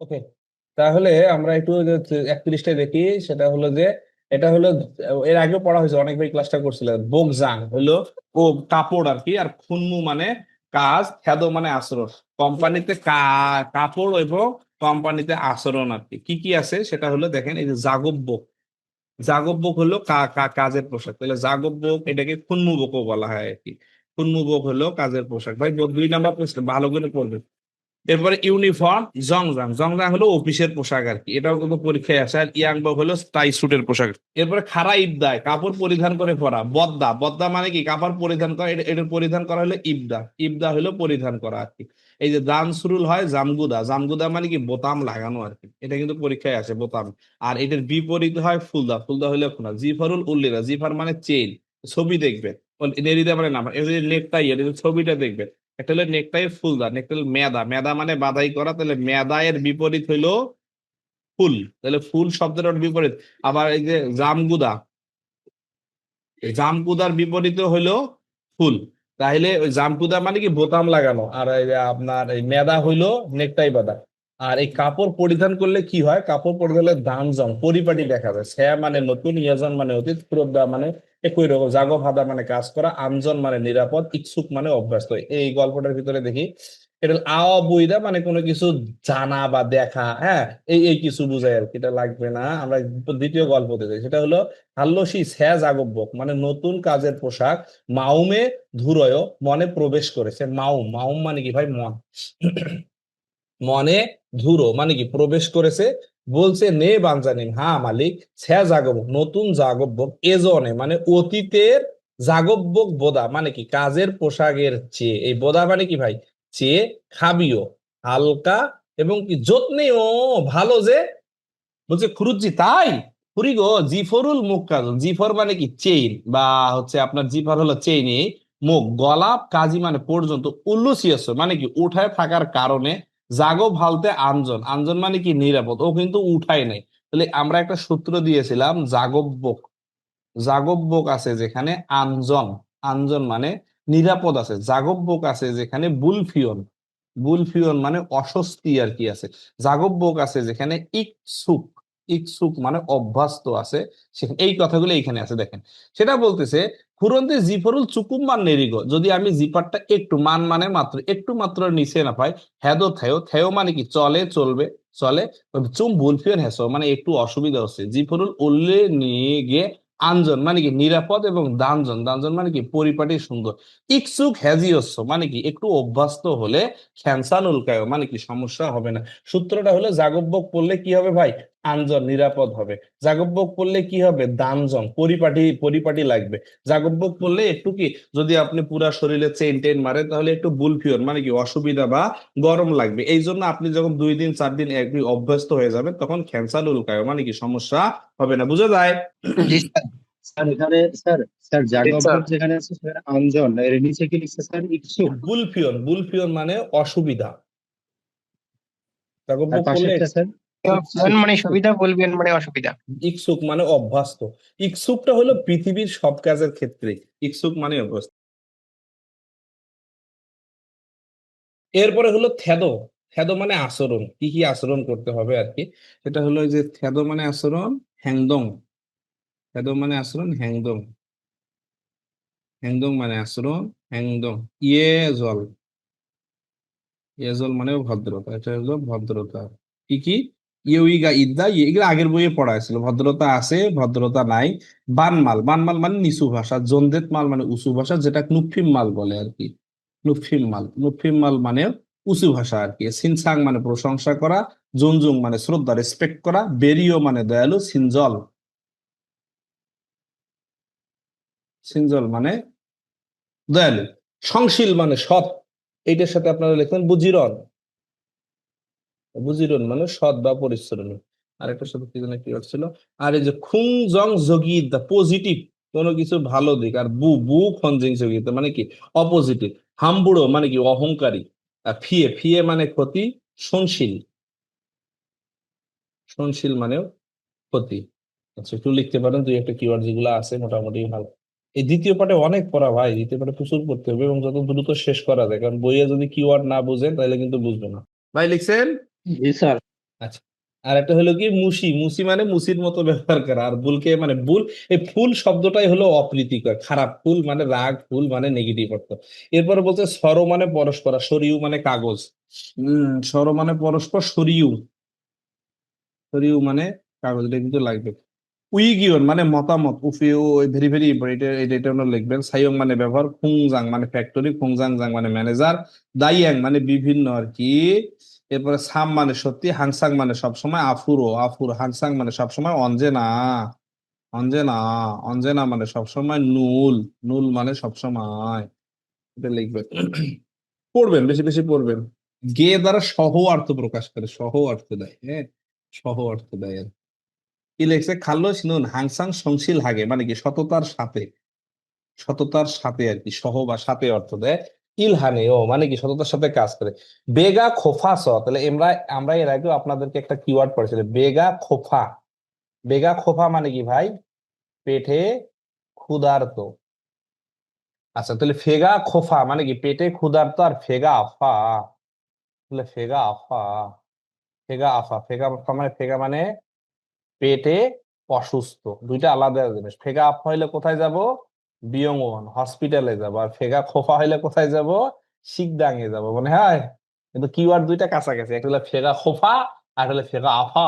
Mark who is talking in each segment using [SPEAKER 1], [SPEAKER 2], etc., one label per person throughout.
[SPEAKER 1] ওকে, তাহলে আমরা একটু একত্রিশটা দেখি, সেটা হলো যে এটা হলো, এর আগেও পড়া হয়েছে, অনেকবার ক্লাসটা করছিল বোকজাং হলো ও কাপড় আর কি, আর খুনমু মানে কাজ খেদো মানে আচরণ, কোম্পানিতে কাপড় এবং কোম্পানিতে আচরণ আর কি কি কি আছে সেটা হলো দেখেন, এই যে জাগব্যক জাগব্যক হলো কাজের পোশাক, তাহলে জাগব্যক এটাকে খুনমুবকও বলা হয় আর কি খুনমুবক হলো কাজের পোশাক, ভাই দুই নাম্বার প্রশ্ন, ভালো করে পড়বেন। এরপরে ইউনিফর্ম, জংজাং। জংজাং হলো অফিসের পোশাক আর কি। এটাও কিন্তু পরীক্ষায় আসে। আর ইয়াংবক হলো টাই স্যুটের পোশাক। এরপরে খারা ইবদায় কাপড় পরিধান করে পরা, বদ্দা। বদ্দা মানে কি? কাপড় পরিধান করা, এটা- পরিধান করা হলো ইবদা। ইবদা হলো পরিধান করা আর কি। এই যে দান সুরুল হয় জামগুদা। জামগুদা মানে কি? বোতাম লাগানো আর কি। এটা কিন্তু পরীক্ষায় আসে বোতাম। আর এটার বিপরীত হয় ফুলদা। ফুলদা হলে খোনা, জিফারুল উল্লিরা। জিফার মানে চেইন। ছবি দেখবেন। নেরিদা মানে নাম এটা নেকটাই এর ছবিটা দেখবেন। একটা হলো নেকটাই ফুলদা নেকটা হলো মেদা। মেদা মানে বাদাই করা, তাহলে মেদা এর বিপরীত হইল ফুল। তাহলে ফুল শব্দের বিপরীত। আবার এই যে জামগুদা, এই জামগুদার বিপরীত হইল ফুল। তাহলে ওই জামকুদা মানে কি বোতাম লাগানো, আর আপনার এই মেদা হইল নেকটাই বাঁধা আর এই কাপড় পরিধান করলে কি হয়? কাপড় পরিধান দাম জম, পরিপাটি দেখা যায়। সে মানে নতুন, ইয়াজন মানে অতীত ফুরব্দা মানে একই রকম, জাগো ভাদা মানে কাজ করা, আমজন মানে নিরাপদ, ইচ্ছুক মানে অভ্যস্ত। এই গল্পটার ভিতরে দেখি, এটা মানে কোনো কিছু জানা বা দেখা হ্যাঁ? এই এই কিছু বুঝায় আর কি, এটা লাগবে না। আমরা দ্বিতীয় গল্পতে যাই, সেটা হলো হাল্লসি স্যাজ আগব্যক মানে নতুন কাজের পোশাক, মাউমে ধুরয়, মনে প্রবেশ করেছে মাউম মাউম মানে কি ভাই? মন মনে ধুরো মানে কি, প্রবেশ করেছে, বলছে, নে বানজানিম হ্যাঁ মালিক, ছ্যা জাগবক, নতুন জাগব্যক এজনে মানে অতীতের জাগব্যক বোদা মানে কি, কাজের পোশাকের চেয়ে, এই বোদা মানে কি ভাই, চেয়ে খাবিও, হালকা এবং কি যত্নেও ভালো যে, বলছে খুরুজি তাই? খুরি গো, জিফরুল মুখ কাজ জিফর মানে কি, চেইন, বা হচ্ছে আপনার জিফর হলো চেইনই মুখ গলাপ কাজী মানে পর্যন্ত উল্লসিয়াস মানে কি, উঠায় থাকার কারণে জাগো ভালতে আঞ্জন আঞ্জন মানে কি? নিরাপদ। ও কিন্তু উঠায় নাই। তাহলে আমরা একটা সূত্র দিয়েছিলাম জাগব্যক জাগব্যক আছে যেখানে আঞ্জন আঞ্জন মানে নিরাপদ আছে। জাগব্যক আছে যেখানে বুলফিয়ন। বুলফিয়ন মানে অস্বস্তি আর কি আছে। জাগব্যক আছে যেখানে ইকসুক। ইকসুক মানে অভ্যস্ত আছে সেখানে এই কথাগুলো এইখানে আছে, দেখেন। সেটা বলতেছে খুরন্তে জিফরুল চুকুম্মান নেরিগো, যদি আমি জিপারটা একটু মান মানে মাত্র, একটু মাত্র নিচে না পাই, হেদো থেও থেও মানে কি চলে, চলবে, চলে, চুম বুলফিয়ন হেসো মানে একটু অসুবিধা হচ্ছে। জিফরুল উল্লে নিয়ে গিয়ে আঞ্জন মানে কি নিরাপদ এবং দানজন দানজন মানে কি পরিপাটি সুন্দর। ইকসুক হ্যাজিয়স্য মানে কি একটু অভ্যস্ত হলে খ্যানসান উল্কায় মানে কি সমস্যা হবে না। সূত্রটা হলো জাগব্যক পড়লে কি হবে ভাই? আঞ্জন নিরাপদ হবে। জাগব্যক পড়লে কি হবে? দানজন পরিপাটি পরিপাটি লাগবে। জাগব্যক পড়লে একটু কি? যদি আপনি পুরা শরীরে চেন টেন মারেন তাহলে একটু বুলফিয়র মানে কি? অসুবিধা বা গরম লাগবে। এই জন্য আপনি যখন দুই দিন চার দিন একদিন অভ্যস্ত হয়ে যাবেন তখন ক্যান্সার উল্কায় মানে কি? সমস্যা হবে না। বুঝা যায়?
[SPEAKER 2] জি স্যার।
[SPEAKER 3] স্যার এখানে স্যার স্যার জাগবক যেখানে আছে সেখানে আঞ্জন এর নিচে কি লিখছে স্যার? ইচ্ছুক।
[SPEAKER 1] বুলফিয়ন বুলফিয়ন মানে অসুবিধা। পড়লে
[SPEAKER 3] স্যার।
[SPEAKER 2] মানে সুবিধা বলবেন মানে অসুবিধা।
[SPEAKER 1] ইকসুক মানে অভ্যস্ত। ইকসুকটা হলো পৃথিবীর সব কাজের ক্ষেত্রে। ইকসুক মানে অভ্যস্ত। এরপরে হলো থেদো। থেদো মানে আচরণ। কি কি আচরণ করতে হবে আর কি? সেটা হলো যে থেদো মানে আচরণ হ্যাংদং। থেদো মানে আচরণ হ্যাংদং। হ্যাংদং মানে আচরণ হ্যাংদং। ইয়ে জল। ইয়ে জল মানে ভদ্রতা। এটা হলো ভদ্রতা। কি কি? ইউইগা ইদ্দা এগুলো আগের বইয়ে পড়া হয়েছিল। ভদ্রতা আছে, ভদ্রতা নাই। বানমাল বানমাল মানে নিচু ভাষা। জন্দেত মাল মানে উঁচু ভাষা, যেটা নুফিম মাল বলে আর কি। নুফিম মাল নুফিম মাল মানে উঁচু ভাষা আর কি। সিনসাং মানে প্রশংসা করা, জুনজুং মানে শ্রদ্ধা রেসপেক্ট করা, বেরিও মানে দয়ালু, সিনজল। সিনজল মানে দয়ালু। সংশীল মানে সৎ। এইটার সাথে আপনারা লিখবেন বুজিরন। বুজিরন মানে সৎ বা পরিশ্রমী। আরেকটার সাথে কি যেন কি ছিল আর এই যে খুং জং যোগী দা পজিটিভ কোনো কিছু ভালো দিক। আর বু বু খঞ্জিং যোগী মানে কি? অপোজিটিভ হাম্বুড়ো মানে কি? অহংকারী। আর ফিয়ে ফিয়ে মানে ক্ষতি, সনশীল। সনশীল মানেও ক্ষতি। আচ্ছা একটু লিখতে পারেন, দুই একটা কিওয়ার্ড যেগুলো আছে, মোটামুটি ভালো। এই দ্বিতীয় পার্টে অনেক পড়া ভাই, দ্বিতীয় পার্টে প্রচুর পড়তে হবে এবং যত দ্রুত শেষ করা যায়, কারণ বইয়ে যদি কিওয়ার্ড না বুঝেন, তাহলে কিন্তু বুঝবে না। ভাই, লিখছেন?
[SPEAKER 3] জি, স্যার।
[SPEAKER 1] আর একটা হলো কি মুসি মুসি মানে মুসির মতো ব্যবহার করা। আর বুলকে মানে বুল, এই ফুল শব্দটাই হলো অপ্রীতিকর, খারাপ ফুল মানে রাগ, ফুল মানে নেগেটিভ অর্থ। এরপরে বলছে সর মানে পরস্পর সরিউ মানে কাগজ। হম সর মানে পরস্পর সরিউ সরিউ মানে কাগজ, এটা কিন্তু লাগবে। উইগিয়ন মানে মতামত, উফিও ভেরি ভেরি এটা এটা এটা লিখবেন। সাইয়ং মানে ব্যবহার, খুংজাং মানে ফ্যাক্টরি খুংজাং জাং মানে ম্যানেজার দাইয়াং মানে বিভিন্ন আর কি এরপরে সাম মানে সত্যি হাংসাং মানে সবসময় আফুরো। আফুর হাংসাং মানে সবসময় অঞ্জেনা। অঞ্জেনা অঞ্জেনা মানে সবসময় নুল। নুল মানে সবসময়। এটা লিখবেন পড়বেন, বেশি বেশি পড়বেন। গে দ্বারা সহ অর্থ প্রকাশ করে, সহ অর্থ দেয় হ্যাঁ? সহ অর্থ দেয়। আর কি লেখছে? খাল্লো সিনুন হাংসাং সংশীল, হাগে। মানে কি? সততার সাথে। সততার সাথে আর কি, সহ বা সাথে অর্থ দেয়। ইলহানে ও মানে কি, সততার সাথে কাজ করে। বেগা খোফা স, তাহলে আমরা আমরা এর আগেও আপনাদেরকে একটা কিওয়ার্ড পড়েছিল বেগা খোফা। বেগা খোফা মানে কি ভাই? পেটে ক্ষুধার্ত। আচ্ছা তাহলে ফেগা খোফা মানে কি? পেটে ক্ষুধার্ত আর ফেগা আফা। তাহলে ফেগা আফা ফেগা আফা ফেগা আফা মানে ফেগা মানে পেটে অসুস্থ। দুইটা আলাদা জিনিস। ফেগা আফা হইলে কোথায় যাব? বিয়ংওয়ান হসপিটালে যাব আর ফেগা খোফা হইলে কোথায় যাব? শিকদাঙে যাব। মনে হয়? কিন্তু কিওয়ার্ড দুইটা কাছাকাছি একটা হলো ফেগা খোফা আর হলো ফেগা আফা।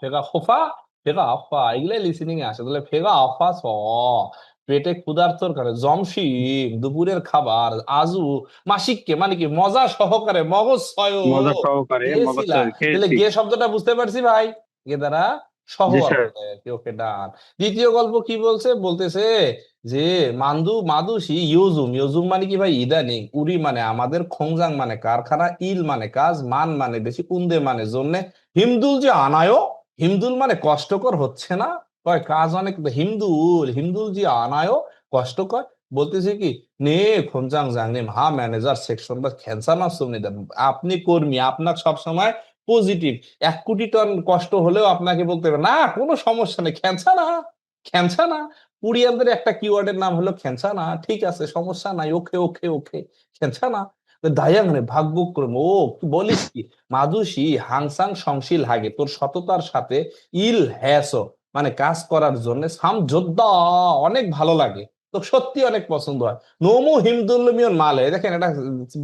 [SPEAKER 1] ফেগা খোফা ফেগা আফা এগুলাই লিসেনিং এ আসে। তাহলে ফেগা আফা স পেটে ক্ষুধার্তর কারণে জমশিম দুপুরের খাবার আজু মাসিককে মানে কি মজা সহকারে মগজ ছয়
[SPEAKER 4] মজা সহকারে
[SPEAKER 1] তাহলে গে শব্দটা বুঝতে পারছি ভাই। গে দ্বারা সহ ওকে ডান দ্বিতীয় গল্প কি বলছে? বলতেছে যে মান্দু মাদুসি ইউজুম। ইউজুম মানে কি ভাই? ইদানিং উরি মানে আমাদের খংজাং মানে কারখানা, ইল মানে কাজ, মান মানে বেশি উন্দে মানে। জন্যে হিমদুল যে আনায়ও হিমদুল মানে কষ্টকর হচ্ছে না? কয়, কাজ অনেক হিমদুল হিমদুল যে আনায়ও কষ্টকর। বলতেছে কি, নে খঞ্জাং জাং নে হা ম্যানেজার সেকশন বা ক্যান্সার না আপনি কর্মী, আপনার সবসময় পজিটিভ। এক কোটি টন কষ্ট হলেও আপনাকে বলতে হবে, না, কোনো সমস্যা নেই খেঁচা না খেঁচা না পুরিয়ানদের একটা কিওয়ার্ডের নাম হলো খেঁচা না ঠিক আছে, সমস্যা নাই, ওকে ওকে ওকে খেঁচা না দায়াং রে ভাগ্য ও বলিস কি? মাদুসি হাংসাং সংশীল হাগে, তোর সততার সাথে ইল হ্যাস মানে কাজ করার জন্য অনেক ভালো লাগে। তো সত্যি অনেক পছন্দ হয়। নোমো হিমদুল্লমিয়ন মালে, দেখেন এটা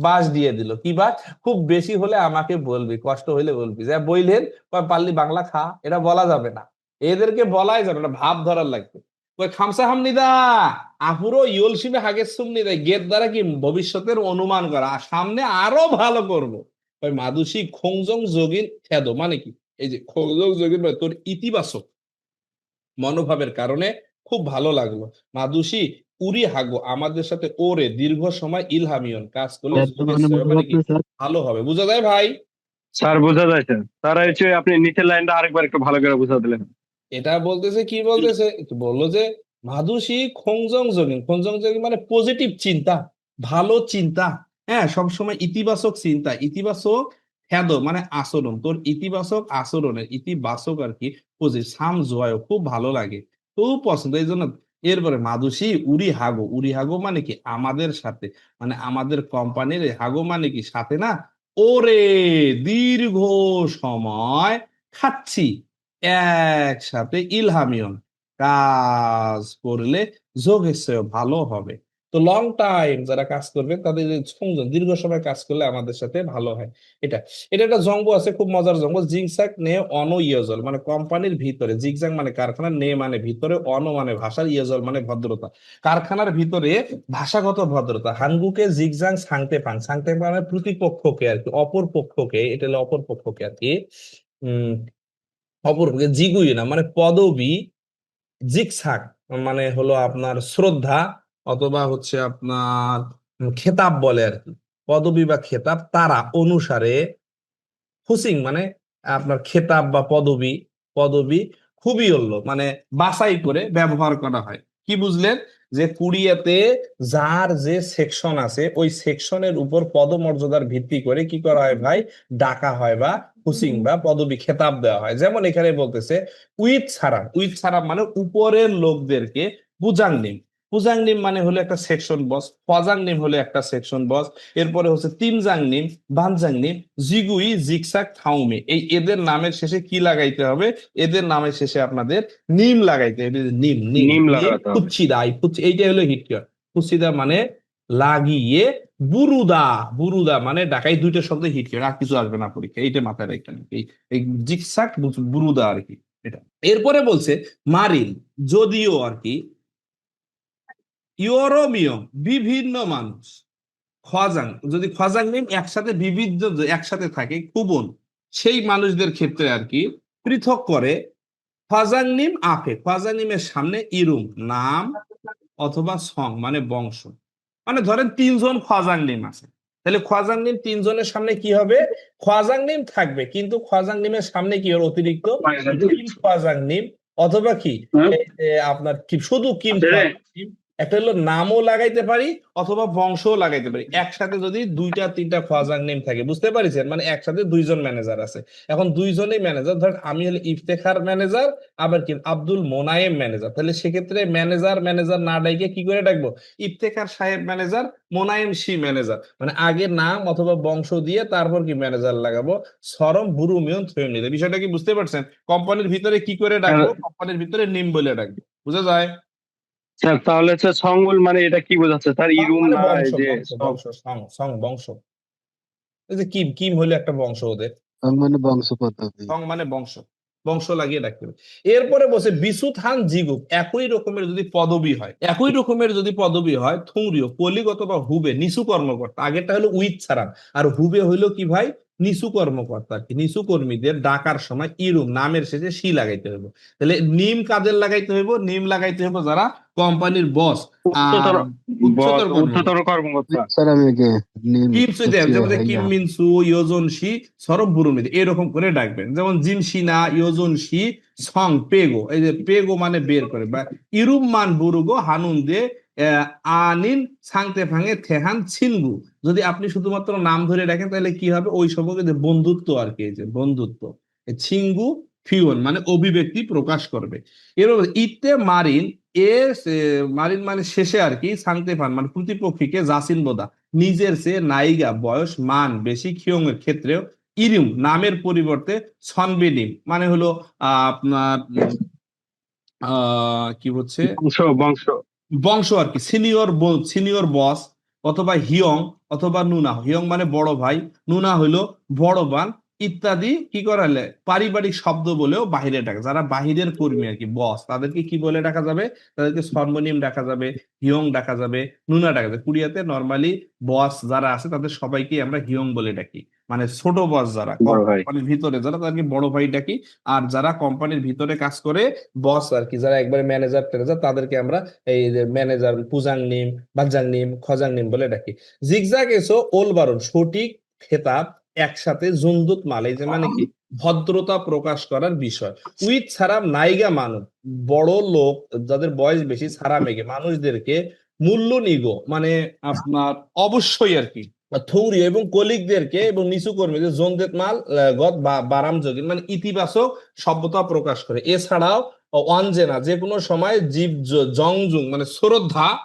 [SPEAKER 1] বাস দিয়ে দিল। কি বাস খুব বেশি হলে আমাকে বলবি, কষ্ট হইলে বলবি। যা বইলেন পারলি বাংলা খা, এটা বলা যাবে না। এদেরকে বলাই যাবে না ভাব ধরার লাগবে। খামসা হামনিদা আপুরো ইয়লসিমে হাগের সুমনিদা গেট দ্বারা কি ভবিষ্যতের অনুমান করা? আর সামনে আরও ভালো করব। ওই মাদুসি খোংজং যোগিন খেদ মানে কি? এই যে খোংজং যোগিন মানে তোর ইতিবাচক মনোভাবের কারণে খুব ভালো লাগল। মাদুসি উরি হাগো আমাদের সাথে ওরে দীর্ঘ সময় ইলহামিয়ন কাজ করলে মানে ভালো হবে। বুঝা যায় ভাই?
[SPEAKER 4] স্যার বোঝা যায় স্যার। স্যার আপনি নিচের লাইনটা আরেকবার একটু ভালো করে বুঝা দিলেন।
[SPEAKER 1] এটা বলতেছে, কি বলতেছে? বলল যে মাদুসি খোংজং জগিন খোংজং জগিন মানে পজিটিভ চিন্তা, ভালো চিন্তা। হ্যাঁ সবসময় ইতিবাচক চিন্তা, ইতিবাচক হ্যাদ মানে আচরণ। তোর ইতিবাচক আচরণের ইতিবাচক আর কি পজিটিভ সাম জয় খুব ভালো লাগে, খুব পছন্দ। এই জন্য এরপরে মাদুসি উরি হাগো। উরি হাগো মানে কি? আমাদের সাথে মানে আমাদের কোম্পানির হাগো মানে কি? সাথে না, ওরে দীর্ঘ সময় খাচ্ছি। একসাথে ইলহামিয়ন। কাজ করলে যোগ হিসেবে ভালো হবে। তো লং টাইম যারা কাজ করবে, তাদের সংযোগ দীর্ঘ সময় কাজ করলে আমাদের সাথে ভালো হয়। এটা এটা একটা জঙ্গ আছে, খুব মজার জঙ্গ জিগসাক নে অন ইয়জল মানে কোম্পানির ভিতরে জিগজাং মানে কারখানা, নে মানে ভিতরে, অন মানে ভাষার, ইয়জল মানে ভদ্রতা। কারখানার ভিতরে ভাষাগত ভদ্রতা, হাঙ্গুকে জিগজাং সাংতে পাং সাংতে পাং মানে প্রতিপক্ষকে আর কি, অপর পক্ষকে, এটা হলো অপর পক্ষকে আর কি উম অপর পক্ষে জিগুই না মানে পদবি জিগসাক মানে হলো আপনার শ্রদ্ধা অথবা হচ্ছে আপনার খেতাব বলে আর কি। পদবি বা খেতাব তারা অনুসারে হুসিং মানে আপনার খেতাব বা পদবি পদবি খুবই হল মানে বাছাই করে ব্যবহার করা হয়। কি বুঝলেন? যে কুড়িয়াতে যার যে সেকশন আছে, ওই সেকশনের উপর পদমর্যাদার ভিত্তি করে কি করা হয় ভাই? ডাকা হয় বা হুসিং বা পদবি খেতাব দেওয়া হয়। যেমন এখানে বলতেছে উইথ ছাড়া। উইথ ছাড়া মানে উপরের লোকদেরকে বুঝাং নেই পুজাং নিম মানে হলো একটা সেকশন বস ফজাং নিম হলো একটা সেকশন বস। এরপরে হচ্ছে তিনজাং নিম বানজাং নিম জিগুই জিগসাক থাউমি এই এদের নামের শেষে কি লাগাইতে হবে? এদের নামের শেষে আপনাদের নিম লাগাইতে হবে। নিম নিম। পুচ্ছিদা এই পুচ্ছি এইটা হলো হিট কিওয়ার্ড পুচ্ছিদা মানে লাগিয়ে বুরুদা বুরুদা মানে ঢাকায় দুইটা শব্দ হিট কিওয়ার্ড আর কিছু আসবে না পরীক্ষা এইটা মাথায় রাখবেন এই জিগসাক বুরুদা আর কি, এটা। এরপরে বলছে মারিন, যদিও আর কি ইউরোমিয়ম, বিভিন্ন মানুষ, খোয়াজাং, যদি খোয়াজাং নিম একসাথে বিবিধ, একসাথে থাকে কুবন সেই মানুষদের ক্ষেত্রে আর কি পৃথক করে খোয়াজাং নিম আফে। খোয়াজাং নিমের সামনে ইরুম নাম অথবা সং মানে বংশ। মানে ধরেন তিনজন খোয়াজাংলিম আছে। তাহলে খোয়াজাংলিম তিনজনের সামনে কি হবে? খোয়াজাংলিম থাকবে কিন্তু খোয়াজাংলিমের সামনে কি হবে? অতিরিক্ত কিম খোয়াজাং নিম অথবা কি?
[SPEAKER 4] হুম।
[SPEAKER 1] এই যে আপনার কি? শুধু কিম
[SPEAKER 4] ছেড়ে।
[SPEAKER 1] একটা হলো নামও লাগাইতে পারি অথবা বংশও লাগাইতে পারি। একসাথে যদি দুইটা তিনটা খোয়াজাং নেম থাকে বুঝতে পারিছেন? মানে একসাথে দুইজন ম্যানেজার আছে। এখন দুইজনেই ম্যানেজার ধরেন আমি হলো ইফতেখার ম্যানেজার আবার কি আব্দুল মোনায়েম ম্যানেজার তাহলে সেক্ষেত্রে ম্যানেজার ম্যানেজার না ডাইকে কি করে ডাকবো? ইফতেখার সাহেব ম্যানেজার মোনায়েম সি ম্যানেজার মানে আগে নাম অথবা বংশ দিয়ে তারপর কি ম্যানেজার লাগাবো? সরম বুরু মিয়ন থয়ন নিতে বিষয়টা কি বুঝতে পারছেন? কোম্পানির ভিতরে কি করে ডাকবো? কোম্পানির ভিতরে নিম বলে ডাকবো। বুঝা যায়?
[SPEAKER 4] স্যার তাহলে হচ্ছে সঙ্গল মানে এটা কি বোঝাচ্ছে? স্যার ইরুম না যে
[SPEAKER 1] বংশ, সং, সং, বংশ। এই যে কিম কিম হলো একটা বংশ ওদের।
[SPEAKER 3] মানে বংশ পদ্ধতি।
[SPEAKER 1] সং মানে বংশ। বংশ লাগিয়ে রাখতে হবে। এরপরে বসে বিসুত হান জিগুক একই রকমের যদি পদবি হয় একই রকমের যদি পদবি হয় থুংরিও পলিগত বা হুবে নিচু কর্মকর্তা আগেরটা হলো উইথ ছাড়ান আর হুবে হইল কি ভাই? নিচু কর্মকর্তা আর কি নিচু কর্মীদের ডাকার সময় ইরুম নামের শেষে সি লাগাইতে হবে তাহলে নিম কাদের লাগাইতে হইব? নিম লাগাইতে হবে যারা কোম্পানির বস
[SPEAKER 4] উচ্চতর
[SPEAKER 1] উচ্চতর
[SPEAKER 4] কর্মকর্তা।
[SPEAKER 1] কিম। মিনসু ইয়োজন শি সরব বুরুমিদ এরকম করে ডাকবেন। যেমন জিম শিনা ইয়োজন শি সং পেগো। এই যে পেগো মানে বের করে। বা ইরুম মান বুরুগো হানুন দে আনিন সাংতে ফাঙে থেহান ছিনগু। যদি আপনি শুধুমাত্র নাম ধরে রাখেন তাহলে কি হবে? ওই সম্পর্কে যে বন্ধুত্ব আর কি এই যে বন্ধুত্ব। ছিঙ্গু ফিওন মানে অভিব্যক্তি প্রকাশ করবে। এরপর ইতে মারিন এ মারিন মানে শেষে আর কি সাংতে ফান মানে প্রতিপক্ষীকে জাসিন বোদা নিজের সে নায়িকা বয়স মান বেশি খিয়ং এর ক্ষেত্রেও ইরিম নামের পরিবর্তে সনবিনিম মানে হলো আহ, আপনার আহ, কি হচ্ছে?
[SPEAKER 4] বংশ বংশ।
[SPEAKER 1] বংশ আর কি সিনিয়র সিনিয়র বস অথবা হিয়ং অথবা নুনা হিয়ং মানে বড় ভাই নুনা হইল বড় বান ইত্যাদি কি করালে? পারিবারিক শব্দ বলেও বাহিরে ডাকা যারা বাহিরের কর্মী আর কি বস তাদেরকে কি বলে ডাকা যাবে? তাদেরকে সর্বনিম ডাকা যাবে হিয়ং ডাকা যাবে নুনা ডাকা যাবে। কোরিয়াতে নর্মালি বস যারা আছে তাদের সবাইকে আমরা হিয়ং বলে ডাকি। মানে ছোট বস যারা কোম্পানির ভিতরে যারা তাদেরকে বড় ভাই ডাকি। আর যারা কোম্পানির ভিতরে কাজ করে বস আর কি যারা একবারে ম্যানেজার ট্যানেজার তাদেরকে আমরা এই যে ম্যানেজার পুজাং নিম বাজাং নিম খজাং নিম বলে ডাকি। জিগজাগ এসো ওল বারণ সঠিক খেতাব একসাথে জুন্দুত মাল এই যে মানে কি ভদ্রতা প্রকাশ করার বিষয়। উইথ ছাড়া নাইগা মানুষ বড় লোক যাদের বয়স বেশি ছাড়া মেঘে মানুষদেরকে মূল্য নিগো মানে আপনার অবশ্যই আর কি। থৌরি এবং কলিগদেরকে এবং নিচু কর্মীদের জনদেত মাল গত বা- বারাম যোগিন মানে ইতিবাচক সভ্যতা প্রকাশ করে। এছাড়াও অঞ্জেনা যে কোনো সময় জীব জংজুং মানে শ্রদ্ধা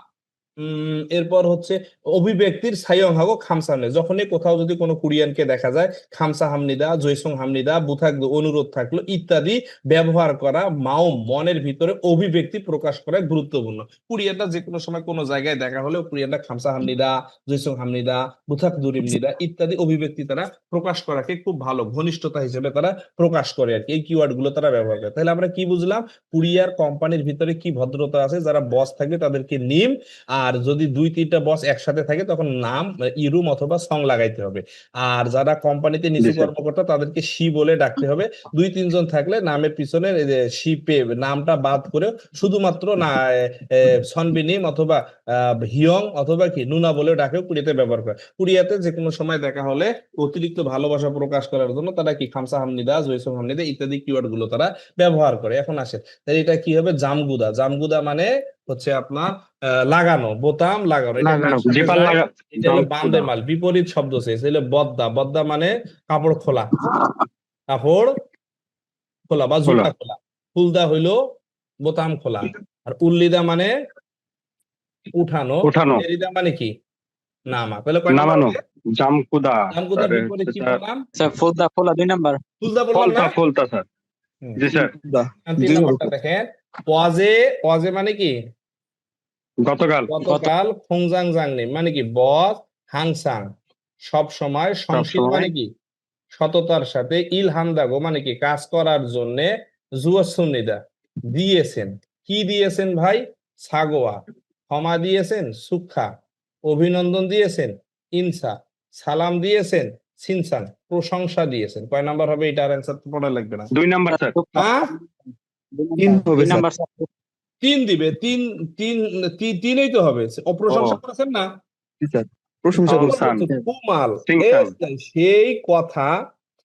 [SPEAKER 1] এরপর হচ্ছে অভিব্যক্তির সাইয়ং হাগো খামসামনে যখনই কোথাও যদি কোনো কোরিয়ানকে দেখা যায়, খামসা হামনিদা, জৈসং হামনিদা বুথাক অনুরোধ থাকল ইত্যাদি ব্যবহার করা মাও মনের ভিতরে অভিব্যক্তি প্রকাশ করা গুরুত্বপূর্ণ। কোরিয়ানরা যে কোনো সময় কোনো জায়গায় দেখা হলেও কোরিয়ানরা খামসা হামনিদা, জৈসং হামনিদা বুথাক দুরিমনিদা ইত্যাদি অভিব্যক্তি তারা প্রকাশ করাকে খুব ভালো ঘনিষ্ঠতা হিসেবে তারা প্রকাশ করে আর কি। এই কিওয়ার্ডগুলো তারা ব্যবহার করে। তাহলে আমরা কি বুঝলাম? কুরিয়ার কোম্পানির ভিতরে কি ভদ্রতা আছে? যারা বস থাকবে তাদেরকে নিম আর যদি দুই তিনটা বস একসাথে থাকে তখন নাম ইরুম অথবা সং লাগাইতে হবে। আর যারা কোম্পানিতে নিচু কর্মকর্তা তাদেরকে সি বলে ডাকতে হবে। দুই তিনজন থাকলে নামের পিছনে সি পে নামটা বাদ করে শুধুমাত্র না সনবিনিম অথবা হিয়ং অথবা কি নুনা বলে ডাকেও কুড়িয়াতে ব্যবহার করে। কুড়িয়াতে যে কোনো সময় দেখা হলে অতিরিক্ত ভালোবাসা প্রকাশ করার জন্য তারা কি খামসা হামনিদা জৈসং হামনিদা ইত্যাদি কিওয়ার্ডগুলো তারা ব্যবহার করে। এখন আসে তাহলে এটা কি হবে? জামগুদা। জামগুদা মানে হচ্ছে আপনার আহ, লাগানো বোতাম লাগানো এটা মাল বিপরীত শব্দ সে হলো বদ্দা বদ্দা মানে কাপড় খোলা কাপড় খোলা বা জুতা খোলা। ফুলদা হইল বোতাম খোলা আর উল্লিদা মানে উঠানো
[SPEAKER 4] উঠানো।
[SPEAKER 1] মানে কি? নামা তাহলে
[SPEAKER 4] নামানো
[SPEAKER 1] হবে?
[SPEAKER 4] জামকুদা স্যার,
[SPEAKER 1] বিপরীত কি বললাম
[SPEAKER 5] স্যার ফোলদা ফোলা দুই নাম্বার।
[SPEAKER 1] বললাম
[SPEAKER 4] ফলতা স্যার। জি স্যার।
[SPEAKER 1] দেখেন পজে পজে মানে কি?
[SPEAKER 4] গতকাল।
[SPEAKER 1] গতকাল খুংজাং জাংনি মানে কি বস হাংসাং সব সময়
[SPEAKER 4] সবসময়।
[SPEAKER 1] মানে কি সততার সাথে ইল হামদাগো মানে কি কাজ করার জন্য জুয়াসুন্নিদা দিয়েছেন। কি দিয়েছেন ভাই? সাগোয়া। ক্ষমা দিয়েছেন সুখা অভিনন্দন দিয়েছেন ইনসা। সালাম দিয়েছেন সিনসান। প্রশংসা দিয়েছেন। কয় নাম্বার হবে? এটার অ্যান্সার তো পড়া লাগবে না।
[SPEAKER 4] দুই নাম্বার স্যার।
[SPEAKER 1] হ্যাঁ?
[SPEAKER 5] দুই নাম্বার স্যার।
[SPEAKER 1] তিন দিবে তিন তিন তিনই তো হবে। অপ্রশংসা করেছেন না?
[SPEAKER 4] প্রশংসা করছেন।
[SPEAKER 1] কুমাল। সেই কথা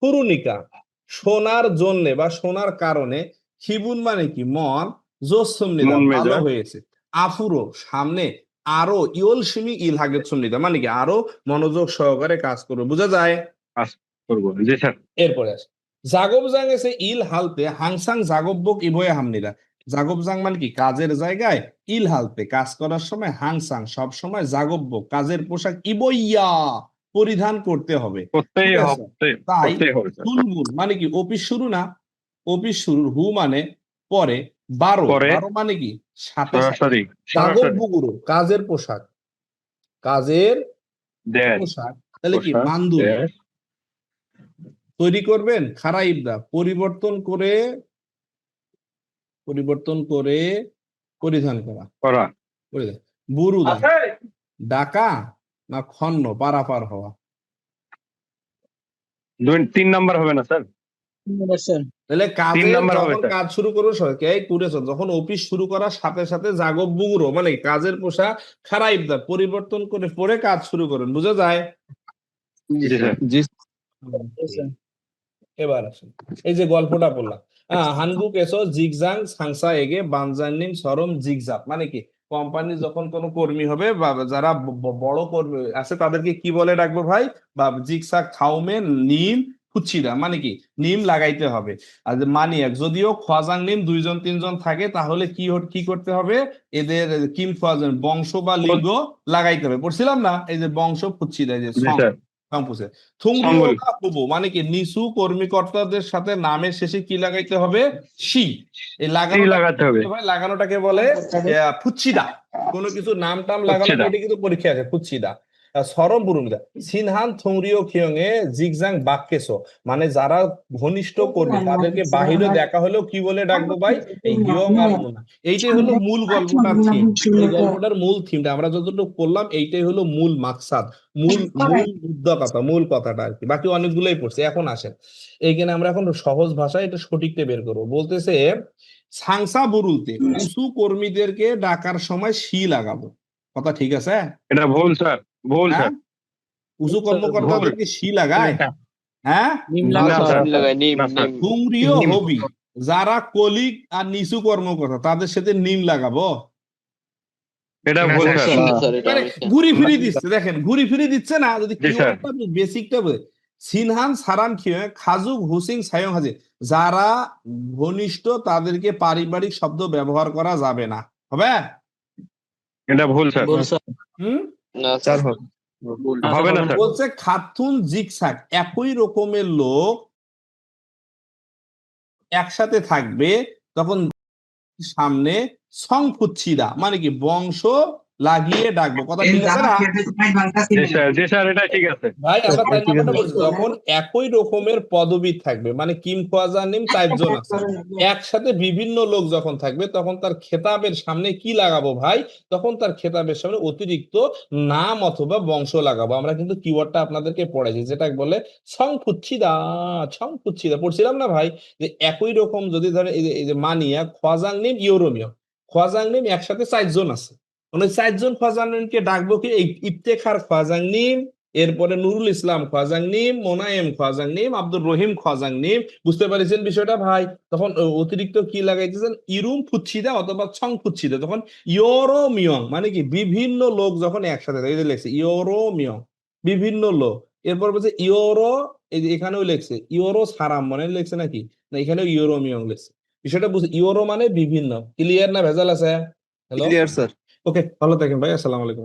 [SPEAKER 1] ফুরুনিকা শোনার জন্যে বা শোনার কারণে খিবুন মানে কি? মন জোসুমনিদা ভালো হয়েছে। আফুরো সামনে আরও ইয়ল সিমি ইল হাগে সুন্নিদা মানে কি? আরও মনোযোগ সহকারে কাজ করবে। বোঝা যায়?
[SPEAKER 4] করব। জি স্যার।
[SPEAKER 1] এরপরে আসে। জাগব জাং এসে ইল হালতে হাংসাং জাগব্বক ইবয়ে হামনিরা জাগব জাং মানে কি? কাজের জায়গায় ইল হালতে কাজ করার সময় হাংসাং সব সময় জাগব্বক কাজের পোশাক ইবইয়া পরিধান করতে হবে। তাই মানে কি? অফিস শুরু না? অফিস শুরু হু মানে পরে বারো। বারো মানে কি? সাথে সাথে
[SPEAKER 4] সরাসরি
[SPEAKER 1] জাগব
[SPEAKER 4] সরাসরি।
[SPEAKER 1] বুগুরু কাজের পোশাক। কাজের পোশাক তাহলে কি?
[SPEAKER 4] পোশাক,
[SPEAKER 1] মান্দু তৈরি করবেন খারা ইবদা পরিবর্তন করে পরিবর্তন করে পরিধান করা।
[SPEAKER 4] করা।
[SPEAKER 1] পরিধান। বুরুদা। ডাকা না খন্ন পারাপার হওয়া?
[SPEAKER 4] তিন নাম্বার হবে না স্যার?
[SPEAKER 5] স্যার।
[SPEAKER 1] তাহলে কাজে শুরু করব করেছ যখন অফিস শুরু করার সাথে সাথে জাগব বুগুরো মানে কাজের পোশাক খারা ইবদা পরিবর্তন করে পরে কাজ শুরু করেন বুঝা যায়? এবার আসুন। এই যে গল্পটা বললাম হানগুক এসো জিগজাং সাংসা এগে বানজানিম সরম জিগজাপ মানে কি? কোম্পানি যখন কোনো কর্মী হবে বা যারা বড় কর্মী আছে তাদেরকে কি বলে ডাকবো ভাই? বা জিগসা খাউমে নিম ফুচ্ছিরা মানে কি? নিম লাগাইতে হবে। আর যে মানিয়াক যদিও খোয়াজাং নিম দুইজন তিনজন থাকে তাহলে কি কি করতে হবে? এদের কিম খোয়াজাং বংশ বা লিঙ্গ লাগাইতে হবে। পড়ছিলাম না? এই যে বংশ এই যে
[SPEAKER 4] জি
[SPEAKER 1] সং-
[SPEAKER 4] স্যার
[SPEAKER 1] কাম্পুসে
[SPEAKER 4] সম্বল।
[SPEAKER 1] থুংরিওকা হুবু মানে কি নিচু কর্মীকর্তাদের সাথে নামের শেষে কি লাগাইতে হবে? শি। এই লাগানো
[SPEAKER 4] লাগাতে হবে।
[SPEAKER 1] লাগানোটাকে বলে ফুচ্ছিদা। কোনো কিছু নাম টাম লাগানো এটা কিন্তু পরীক্ষা আছে ফুচ্ছিদা। সরম বুরুমিদা সিনহান থুংরিও খিয়ংয়ে জিগজাং বাক্যেসো। মানে যারা ঘনিষ্ঠ কর্মী তাদেরকে বাহিরে দেখা হলেও কি বলে ডাকবো ভাই? এই হিয়ং আর মুনা এইটাই হলো মূল গল্পটার থিম এই গল্পটার মূল থিমটা আমরা যতটুকু করলাম এইটাই হলো মূল মাকসাদ মূল মূল মুদ্রা কথা মূল কথাটা আর কি। বাকি অনেকগুলোই পড়ছে এখন আসেন। এইখানে আমরা এখন সহজ ভাষায় এটা সঠিকটা বের করব। বলতেছে সাংসা বরুলতে উঁচু কর্মীদেরকে ডাকার সময় শি লাগাবো। কথা ঠিক আছে?
[SPEAKER 4] এটা ভুল স্যার। ভুল
[SPEAKER 1] হ্যাঁ?
[SPEAKER 4] স্যার।
[SPEAKER 1] উঁচু কর্মকর্তাদেরকে শি লাগায়? হ্যাঁ?
[SPEAKER 4] স্যার।
[SPEAKER 1] হুমরিও
[SPEAKER 4] নিম।
[SPEAKER 1] হবি। যারা কলিগ আর নিচু কর্মকর্তা তাদের সাথে নিম লাগাবো।
[SPEAKER 4] এটা
[SPEAKER 1] হ্যাঁ,
[SPEAKER 4] ভুল স্যার
[SPEAKER 1] মানে ঘুরি ফিরি দিচ্ছে দেখেন ঘুরি ফিরি দিচ্ছে না যদি বেসিকটা সিনহান সারান খেয়ে খাজুক হুসিং সায়ং হাজে যারা ঘনিষ্ঠ তাদেরকে পারিবারিক শব্দ ব্যবহার করা যাবে না। হবে?
[SPEAKER 4] এটা ভুল স্যার।
[SPEAKER 1] হুম?
[SPEAKER 4] হবে। না
[SPEAKER 1] বলছে খাতুন জিকসাক একই রকমের লোক একসাথে থাকবে তখন সামনে সংফুচ্ছিদা মানে কি বংশ লাগিয়ে ডাকবো। কথা ঠিক আছে না?
[SPEAKER 4] জি স্যার জি স্যার এটা ঠিক আছে।
[SPEAKER 1] ভাই আমরা তাই নাম্বারটা বলছি যখন একই রকমের পদবি থাকবে মানে কিম খোয়াজা নিম চারজন আছে একসাথে বিভিন্ন লোক যখন থাকবে তখন তার খেতাবের সামনে কি লাগাবো ভাই? তখন তার খেতাবের সামনে অতিরিক্ত নাম অথবা বংশ লাগাবো। আমরা কিন্তু কিওয়ার্ডটা আপনাদেরকে পড়াইছি যেটা বলে সংফুচ্ছিদা সংফুচ্ছিদা পড়ছিলাম না ভাই? যে একই রকম যদি ধরে এই যে- মানিয়া খোয়াজাং নিম ইউরোমিয়। খোয়াজাং নিম একসাথে চারজন আছে। মানে চারজন খোয়াজাং নিমকে ডাকবো কি? ইফতেখার নিম, এরপরে নুরুল ইসলাম খোয়াজাং নিম, মোনায়েম খোয়াজাং নিম, আব্দুর রহিম খোয়াজাং নিম। বুঝতে পারছেন বিষয়টা ভাই? তখন অতিরিক্ত কি লাগাইতেছেন? ইরুম ফুচ্ছিদা অথবা ছং ফুচ্ছিদা তখন ইয়োরো মিয়ং মানে কি? বিভিন্ন লোক যখন একসাথে থাকে লেখছে ইয়োরো মিয়ং বিভিন্ন লোক। এরপর বলছে যে এখানেও লেখছে, ইয়োরো সারাম মানে লেখছে নাকি? না, এখানেও ইয়োরো মিয়ং লেখছে। বিষয়টা বুঝছে ইয়োরো মানে বিভিন্ন। ক্লিয়ার না ভেজাল আছে? হ্যালো?
[SPEAKER 6] Clear, sir.
[SPEAKER 1] ওকে ভালো থাকেন ভাই আসসালামু আলাইকুম